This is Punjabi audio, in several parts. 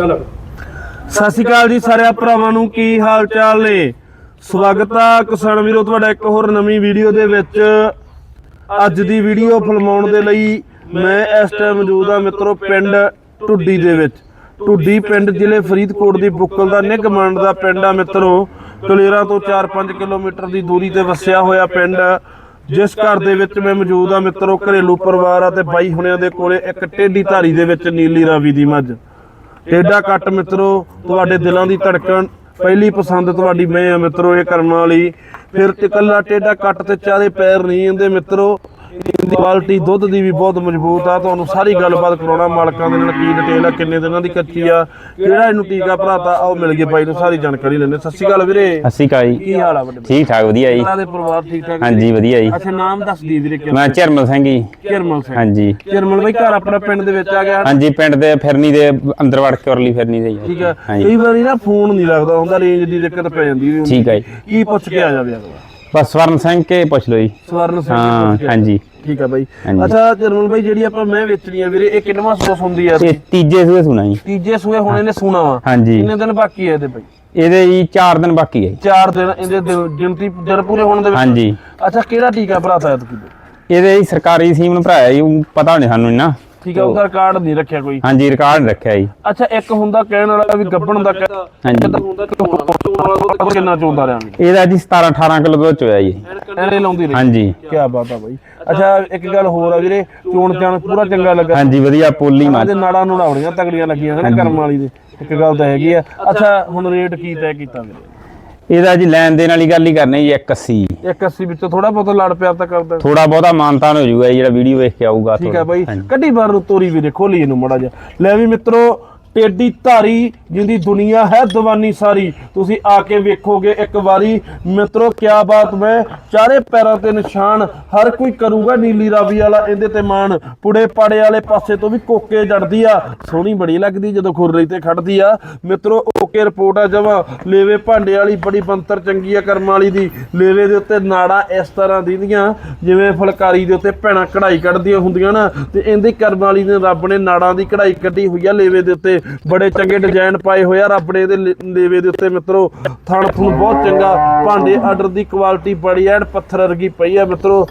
ਚਲੋ। ਸਤਿ ਸ਼੍ਰੀ ਅਕਾਲ ਜੀ ਸਾਰਿਆਂ ਭਰਾਵਾਂ ਨੂੰ, ਕੀ ਹਾਲ ਚਾਲ ਨੇ? ਸਵਾਗਤ ਆ ਕਿਸਾਨ ਵੀਰੋ, ਤੁਹਾਡਾ ਇੱਕ ਹੋਰ ਨਵੀਂ ਵੀਡੀਓ ਦੇ ਵਿੱਚ। ਅੱਜ ਦੀ ਵੀਡੀਓ ਫਿਲਮਾਉਣ ਦੇ ਲਈ ਮੈਂ ਇਸ ਟਾਈਮ ਮੌਜੂਦ ਆ ਮਿੱਤਰੋ, ਪਿੰਡ ਟੁੱਡੀ ਦੇ ਵਿੱਚ। ਟੁੱਡੀ ਪਿੰਡ ਜ਼ਿਲ੍ਹੇ ਫਰੀਦਕੋਟ ਦੀ ਬੁੱਕਲ ਦਾ ਨਿਗਮੰਡ ਦਾ ਪਿੰਡ ਆ ਮਿੱਤਰੋ। ਕਲੇਰਾ ਤੋਂ 4-5 ਕਿਲੋਮੀਟਰ ਦੀ ਦੂਰੀ ਤੇ ਵਸਿਆ ਹੋਇਆ ਪਿੰਡ। ਜਿਸ ਘਰ ਦੇ ਵਿੱਚ ਮੈਂ ਮੌਜੂਦ ਆ ਮਿੱਤਰੋ, ਘਰੇਲੂ ਪਰਿਵਾਰ ਆ ਤੇ ਬਾਈ ਹੁਣਿਆਂ ਦੇ ਕੋਲੇ ਇੱਕ ਟੇਢੀ ਧਾਰੀ ਦੇ ਵਿੱਚ ਨੀਲੀ ਰਾਵੀ ਦੀ ਮੱਝ। ਟੇਡਾ ਕੱਟ ਮਿੱਤਰੋ, ਤੁਹਾਡੇ ਦਿਲਾਂ ਦੀ ਧੜਕਣ, ਪਹਿਲੀ ਪਸੰਦ ਤੁਹਾਡੀ ਮੈਂ ਆ ਮਿੱਤਰੋ, ਇਹ ਕਰਨ ਵਾਲੀ। ਫਿਰ ਤੇ ਕੱਲਾ ਟੇਡਾ ਕੱਟ ਤੇ ਚਾਰੇ ਪੈਰ ਨਹੀਂ ਇਹਦੇ ਮਿੱਤਰੋ। ਕੁਆਲਿਟੀ ਦੁੱਧ ਦੀ ਵੀ ਬਹੁਤ ਮਜ਼ਬੂਤ ਆ। ਤੁਹਾਨੂੰ ਸਾਰੀ ਗੱਲਬਾਤ ਕਰਾਉਣਾ ਮਾਲਕਾਂ ਦੇ ਨਾਲ ਕੀ ਡਿਟੇਲ ਆ ਕਿੰਨੇ ਦਿਨਾਂ ਦੀ ਕੱਚੀ ਆ ਕਿਹੜਾ ਇਹਨੂੰ ਟੀਕਾ ਭਰਾਤਾ ਆਓ ਮਿਲ ਗਏ ਬਾਈ ਨੂੰ ਸਾਰੀ ਜਾਣਕਾਰੀ ਲੈਣੇ ਸਤਿ ਸ਼੍ਰੀ ਅਕਾਲ ਵੀਰੇ। ਅਸੀਂ ਕਾ ਜੀ। ਕੀ ਹਾਲ ਆ ਵੱਡੇ ਠੀਕ ਠਾਕ ਵਧੀਆ ਜੀ। ਇਹਨਾਂ ਦੇ ਪਰਿਵਾਰ ਠੀਕ ਠਾਕ ਹਾਂਜੀ ਵਧੀਆ ਜੀ। ਅੱਛਾ ਨਾਮ ਦੱਸ ਦੀ ਵੀਰੇ ਕਿਹੜਾ? ਮੈਂ ਚਰਮਲ ਸਿੰਘ ਜੀ। ਕਿਰਮਲ ਸਿੰਘ। ਹਾਂਜੀ। ਕਿਰਮਲ ਬਾਈ ਘਰ ਆਪਣਾ ਪਿੰਡ ਦੇ ਵਿੱਚ ਆ ਗਿਆ? ਹਾਂਜੀ ਪਿੰਡ ਦੇ ਫਿਰਨੀ ਦੇ ਅੰਦਰ ਵੜ ਕੇ ਉਰਲੀ ਫਿਰਨੀ ਦੇ ਜੀ ਠੀਕ ਆ। ਕਈ ਵਾਰੀ ਨਾ ਫੋਨ ਨਹੀਂ ਲੱਗਦਾ ਹੁੰਦਾ ਰੇਂਜ ਦੀ ਦਿੱਕਤ ਪੈ ਜਾਂਦੀ ਠੀਕ ਹੈ ਜੀ। ਕੀ ਪੁੱਛ ਕੇ ਆ ਜਾਵੇ ਅਗਲਾ? ਬਸ ਸਵਰਨ ਸਿੰਘ ਕੇ ਪੁੱਛ ਲਓ ਜੀ। ਸਵਰਨ ਸਿੰਘ ਹਾਂ। ਹਾਂਜੀ। ਠੀਕ ਆ ਬਾਈ। ਹਾਂਜੀ। ਅੱਛਾ ਜਰਮਨ ਬਾਈ ਜਿਹੜੀ ਆਪਾਂ ਮੈਂ ਵੇਚਣੀ ਆ ਵੀਰੇ ਇਹ ਕਿੰਨਵਾਂ ਸੋਸ ਹੁੰਦੀ ਆ? ਇਹ ਤੀਜੇ ਸੂਏ ਸੁਣਾ ਜੀ। ਤੀਜੇ ਸੂਏ ਹੁਣ ਇਹਨੇ ਸੂਣਾ ਵਾ। ਹਾਂਜੀ। ਕਿੰਨੇ ਦਿਨ ਬਾਕੀ ਆ ਇਹਦੇ ਬਾਈ? ਇਹਦੇ ਜੀ 4 ਦਿਨ ਬਾਕੀ ਹੈ ਜੀ। ਚਾਰ ਦਿਨ ਇਹਦੇ ਦਿਨ- ਗਿਣਤੀ ਦਿਨ ਪੂਰੇ ਹੋਣ ਦੇ ਵਿੱਚ? ਹਾਂਜੀ। ਅੱਛਾ ਕਿਹੜਾ ਟੀਕਾ ਭਰਾਤਾ ਐਤਕੀ? ਇਹਦੇ ਜੀ ਸਰਕਾਰੀ ਸਕੀਮ ਨੂੰ ਭਰਾਇਆ ਜੀ ਪਤਾ ਨਹੀਂ ਸਾਨੂੰ ਨਾ ਠੀਕ ਆ ਉਹਦਾ ਕਾਰਡ ਨਹੀਂ ਰੱਖਿਆ ਕੋਈ। ਹਾਂਜੀ ਰਿਕਾਰਡ ਰੱਖਿਆ ਜੀ। ਅੱਛਾ ਇੱਕ ਹੁੰਦਾ ਕਹਿਣ ਵਾਲਾ ਵੀ ਗੱਬਣ ਦਾ ਹਾਂਜੀ। ਹੁੰਦਾ ਚੋਣ ਵਾਲਾ ਦੁੱਧ ਕਿੰਨਾ ਚੋਂਦਾ ਰਿਹਾ ਇਹਦਾ ਜੀ 17 18 ਕਿਲੋ ਦੁੱਧ ਚੋਇਆ ਜੀ। ਐਨੇ ਲਾਉਂਦੀ ਰਹੀ। ਹਾਂਜੀ। ਕੀ ਬਾਤ ਆ ਬਾਈ। ਅੱਛਾ ਇੱਕ ਗੱਲ ਹੋਰ ਆ ਵੀਰੇ ਚੋਣ ਚਾਣ ਪੂਰਾ ਚੰਗਾ ਲੱਗਾ। ਹਾਂਜੀ ਵਧੀਆ ਪੋਲੀ ਮੱਝ ਦੇ ਨਾੜਾਂ ਨੂੰ ਬੜੀਆਂ ਤਗੜੀਆਂ ਲੱਗੀਆਂ ਹਨ ਕਰਮ ਵਾਲੀ ਦੇ। ਇੱਕ ਗੱਲ ਤਾਂ ਹੈਗੀ ਆ। ਅੱਛਾ। ਹੁਣ ਰੇਟ ਕੀ ਤੈਅ ਕੀਤਾ ਵੀਰੇ? ਇਹਦਾ ਜੀ ਲੈਣ ਦੇਣ ਵਾਲੀ ਗੱਲ ਹੀ ਕਰਨੀ ਜੀ 180 ਇੱਕ 80 ਵਿੱਚੋਂ ਥੋੜਾ ਬਹੁਤ ਲੜ ਪਿਆਰ ਤਾਂ ਕਰਦਾ ਥੋੜਾ ਬਹੁਤਾ ਮਾਨਤਾਨ ਹੋ ਜਾਊਗਾ ਜਿਹੜਾ ਵੀਡੀਓ ਵੇਖ ਕੇ ਆਊਗਾ ਠੀਕ ਥੋੜ੍ਹਾ। ਬਾਈ। ਕੱਢੀ ਬਾਰ ਨੂੰ ਤੋਰੀ ਵੀਰੇ ਖੋਲੀ ਇਹਨੂੰ ਮੜਾ ਜਾ ਲੈ ਵੀ ਮਿੱਤਰੋ ਟੇਡੀ ਧਾਰੀ ਜਿੰਦੀ ਦੁਨੀਆ ਹੈ ਦੀਵਾਨੀ ਸਾਰੀ। ਤੁਸੀਂ ਆ ਕੇ ਵੇਖੋਗੇ ਇੱਕ ਵਾਰੀ, ਮਿੱਤਰੋ, ਕਿਆ ਬਾਤ ਮੈਂ ਚਾਰੇ ਪੈਰਾਂ ਤੇ ਨਿਸ਼ਾਨ, ਹਰ ਕੋਈ ਕਰੂਗਾ ਨੀਲੀ ਰਾਵੀ ਵਾਲਾ, ਇਹਦੇ ਤੇ ਮਾਣ। ਪੁੜੇ ਪਾੜੇ ਵਾਲੇ ਪਾਸੇ ਤੋਂ ਵੀ ਕੋਕੇ ਜੜਦੀ ਆ। ਸੋਹਣੀ ਬੜੀ ਲੱਗਦੀ ਜਦੋਂ ਖੁਰਲੀ ਤੇ ਖੜਦੀ ਆ। ਮਿੱਤਰੋ, ਓਕੇ ਰਿਪੋਰਟ ਆ ਜਮਾ। ਲੇਵੇ ਭਾਂਡੇ ਵਾਲੀ ਬੜੀ ਬੰਤਰ ਚੰਗੀ ਆ ਕਰਮ ਵਾਲੀ ਦੀ। ਲੇਵੇ ਦੇ ਉੱਤੇ ਨਾੜਾਂ ਇਸ ਤਰ੍ਹਾਂ ਦੀਆਂ ਜਿਵੇਂ ਫੁਲਕਾਰੀ ਦੇ ਉੱਤੇ ਭੈਣਾਂ ਕਢਾਈ ਕੱਢਦੀਆਂ ਹੁੰਦੀਆਂ ਨਾ। ਤੇ ਇਹਦੀ ਕਰਮ ਵਾਲੀ ਨੇ ਰੱਬ ਨੇ ਨਾੜਾਂ ਦੀ ਕਢਾਈ ਕੱਢੀ ਹੋਈ ਆ ਲੇਵੇ ਦੇ ਉੱਤੇ। ਬੜੇ ਚੰਗੇ ਡਿਜ਼ਾਈਨ ਪਾਏ ਹੋਏ ਆ। ਰੱਬ ਨੇ ਇਹਦੇ ਲੇਵੇ ਦੇ ਉੱਤੇ ਮਿੱਤਰੋ ਥਣ ਥੁਣ ਬਹੁਤ ਚੰਗਾ। ਭਾਂਡੇ ਆਰਡਰ ਦੀ ਕੁਆਲਿਟੀ ਬੜੀ ਐਨ ਪੱਥਰ ਵਰਗੀ ਪਈ ਆ ਮਿੱਤਰੋ।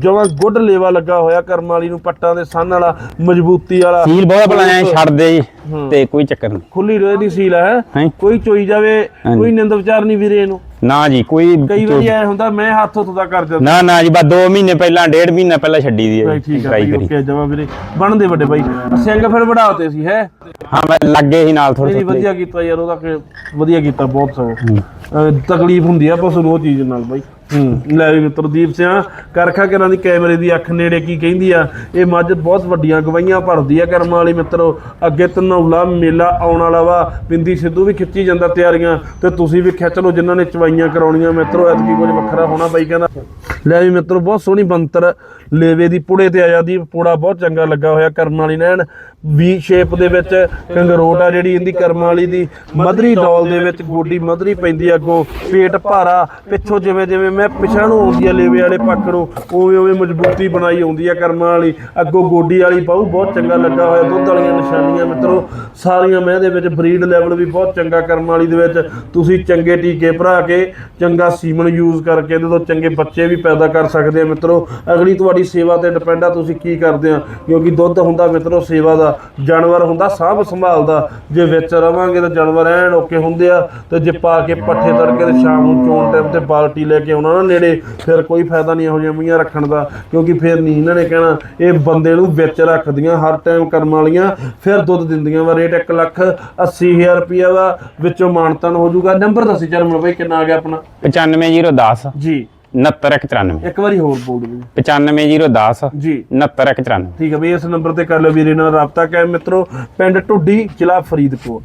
ਜਮਾ ਗੁੱਡ ਲੇਵਾ ਲੱਗਾ ਹੋਇਆ ਕਰਮ ਵਾਲੀ ਨੂੰ ਪੱਟਾਂ ਦੇ ਸੰਨ ਵਾਲਾ ਮਜ਼ਬੂਤੀ ਵਾਲਾ। ਸੀਲ ਬਹੁਤ ਬਣਾਇਆ ਛੱਡ ਦੇ ਜੀ ਤੇ ਕੋਈ ਚੱਕਰ ਨਹੀਂ। ਖੁੱਲੀ ਰੋਏ ਦੀ ਸੀਲ ਹੈ? ਕੋਈ ਚੋਈ ਜਾਵੇ। ਕੋਈ ਨਿੰਦ ਵਿਚਾਰ ਨਹੀਂ ਵੀਰੇ ਇਹਨੂੰ। ਨਾ ਜੀ ਕੋਈ ਕਈ ਵਾਰੀ ਐ ਹੁੰਦਾ ਮੈਂ ਹੱਥ ਉੱਤ ਦਾ ਕਰ ਜਾਂਦਾ ਨਾ ਨਾ ਜੀ ਬਸ 2 ਮਹੀਨੇ ਪਹਿਲਾਂ ਡੇਢ ਮਹੀਨਾ ਪਹਿਲਾਂ ਛੱਡੀ ਦੀ ਹੈ ਠੀਕ ਕਰੀ ਓਕੇ ਜਮਾ ਵੀਰੇ। ਬਣਦੇ ਵੱਡੇ ਭਾਈ ਸਿੰਘ ਫਿਰ ਵੜਾਤੇ ਸੀ ਹੈ? ਹਾਂ ਮੈਂ ਲੱਗੇ ਹੀ ਨਾਲ ਥੋੜੇ ਨਹੀਂ ਵਧੀਆ ਕੀਤਾ ਯਾਰ ਉਹਦਾ ਕਿ ਵਧੀਆ ਕੀਤਾ ਬਹੁਤ ਸੋ ਤਕਲੀਫ ਹੁੰਦੀ ਆ ਬਸ ਉਹ ਚੀਜ਼ ਨਾਲ ਬਾਈ। ਹੂੰ, ਲੈ ਵੀ ਮਿੱਤਰਦੀਪ ਸਿਆ ਕਰਖਾ ਕਿਰਾਂ ਦੀ ਕੈਮਰੇ ਦੀ ਅੱਖ ਨੇੜੇ ਕੀ ਕਹਿੰਦੀ ਆ? ਇਹ ਮੱਝ ਬਹੁਤ ਵੱਡੀਆਂ ਗਵਾਈਆਂ ਭਰਦੀ ਆ ਕਰਮ ਵਾਲੀ ਮਿੱਤਰੋ। ਅੱਗੇ ਤਨੌਲਾ ਮੇਲਾ ਆਉਣ ਵਾਲਾ ਵਾ, ਬਿੰਦੀ ਸਿੱਧੂ ਵੀ ਖਿੱਚੀ ਜਾਂਦਾ ਤਿਆਰੀਆਂ, ਤੇ ਤੁਸੀਂ ਵੀ ਖਿੱਚ ਲਓ, ਜਿਨ੍ਹਾਂ ਨੇ ਚਵਾਈਆਂ ਕਰਾਉਣੀਆਂ ਮਿੱਤਰੋ, ਐਤਕੀ ਕੁਝ ਵੱਖਰਾ ਹੋਣਾ ਬਾਈ ਕਹਿੰਦਾ। ਲੈ ਵੀ ਮਿੱਤਰੋ ਬਹੁਤ ਸੋਹਣੀ ਬੰਤਰ ਲੇਵੇ ਦੀ ਪੁੜੇ ਤੇ ਆ ਜਾਂਦੀ ਪੂੜਾ ਬਹੁਤ ਚੰਗਾ ਲੱਗਾ ਹੋਇਆ ਕਰਮ ਵਾਲੀ ਨੈਣ। ਵੀ ਸ਼ੇਪ ਦੇ ਵਿੱਚ ਕੰਗਰੋਟ ਆ ਜਿਹੜੀ, ਇਹਦੀ ਕਰਮ ਵਾਲੀ ਦੀ ਮਧਰੀ ਡੋਲ ਦੇ ਵਿੱਚ ਗੋਡੀ ਮਧਰੀ ਪੈਂਦੀ ਆ, ਅੱਗੋਂ ਪੇਟ ਭਾਰਾ, ਪਿੱਛੋਂ ਜਿਵੇਂ ਜਿਵੇਂ ਮੈਂ ਪਿਛਾਂ ਨੂੰ ਆਉਂਦੀ ਆ ਲੇਵੇ ਵਾਲੇ ਪੱਖ ਨੂੰ, ਉਵੇਂ ਉਵੇਂ ਮਜ਼ਬੂਤੀ ਬਣਾਈ ਆਉਂਦੀ ਆ ਕਰਮ ਵਾਲੀ। ਅੱਗੋਂ ਗੋਡੀ ਵਾਲੀ ਪਾਉ ਬਹੁਤ ਚੰਗਾ ਲੱਗਾ ਹੋਇਆ, ਦੁੱਧ ਵਾਲੀਆਂ ਨਿਸ਼ਾਨੀਆਂ ਮਿੱਤਰੋ, ਸਾਰੀਆਂ ਮੈਂ ਦੇ ਵਿੱਚ ਬਰੀਡ ਲੈਵਲ ਵੀ ਬਹੁਤ ਚੰਗਾ ਕਰਮ ਵਾਲੀ ਦੇ ਵਿੱਚ। ਤੁਸੀਂ ਚੰਗੇ ਟੀਕੇ ਭਰਾ ਕੇ, ਚੰਗਾ ਸੀਮਨ ਯੂਜ਼ ਕਰਕੇ ਇਹਦੇ ਤੋਂ ਚੰਗੇ ਬੱਚੇ ਵੀ ਪੈਦਾ ਕਰ ਸਕਦੇ ਆ ਮਿੱਤਰੋ। ਅਗਲੀ ਤੁਹਾਡੀ ਸੇਵਾ ਤੇ ਡਿਪੈਂਡ ਆ ਤੁਸੀਂ ਕੀ ਕਰਦੇ ਆ। ਕਿਉਂਕਿ ਦੁੱਧ ਹੁੰਦਾ ਮਿੱਤਰੋ ਸੇਵਾ ਦਾ ਜਾਨਵਰ ਹੁੰਦਾ ਸਾਂਭ ਸੰਭਾਲ ਦਾ। ਜੇ ਵਿੱਚ ਰਵਾਂਗੇ ਤਾਂ ਜਾਨਵਰ ਐਨ ਓਕੇ ਹੁੰਦੇ ਆ। ਤੇ ਜੇ ਪਾ ਕੇ ਪੱਠੇ ਤੜਕੇ ਤੇ ਸ਼ਾਮ ਨੂੰ ਚੋਣ ਟਾਈਮ ਤੇ ਬਾਲਟੀ ਲੈ ਕੇ ਆਉਣਾ ਨਾ ਨੇੜੇ ਫਿਰ ਕੋਈ ਫਾਇਦਾ ਨਹੀਂ ਇਹੋ ਜਿਹੀਆਂ ਰੱਖਣ ਦਾ। ਕਿਉਂਕਿ ਫਿਰ ਨਹੀਂ ਇਹਨਾਂ ਨੇ ਕਹਿਣਾ ਇਹ ਬੰਦੇ ਨੂੰ ਵਿੱਚ ਰੱਖਦੀਆਂ ਹਰ ਟਾਈਮ ਕਰਮ ਵਾਲੀਆਂ ਫਿਰ ਦੁੱਧ ਦਿੰਦੀਆਂ ਵਾ ਰੇਟ 1 ਲੱਖ 80000 ਰੁਪਇਆ ਵਾ ਵਿੱਚੋਂ ਮਾਨਤਨ ਹੋ ਜਾਊਗਾ। ਨੰਬਰ ਦੱਸੀ ਚਰਮਨ ਬਾਈ ਕਿੰਨਾ ਆ ਗਿਆ ਆਪਣਾ? 95010 ਜੀ। 69194 ਇੱਕ ਵਾਰੀ ਹੋਰ ਬੋਲ ਦਿਓ। 95010 ਜੀ। 69194 ਠੀਕ ਹੈ ਬਈ ਇਸ ਨੰਬਰ ਤੇ ਕਰ ਲਓ ਵੀਰੇ ਨਾਲ ਰਾਬਤਾ ਕਾਇਮ ਮਿੱਤਰੋ ਪਿੰਡ ਢੁੱਡੀ ਜ਼ਿਲ੍ਹਾ ਫਰੀਦਕੋਟ।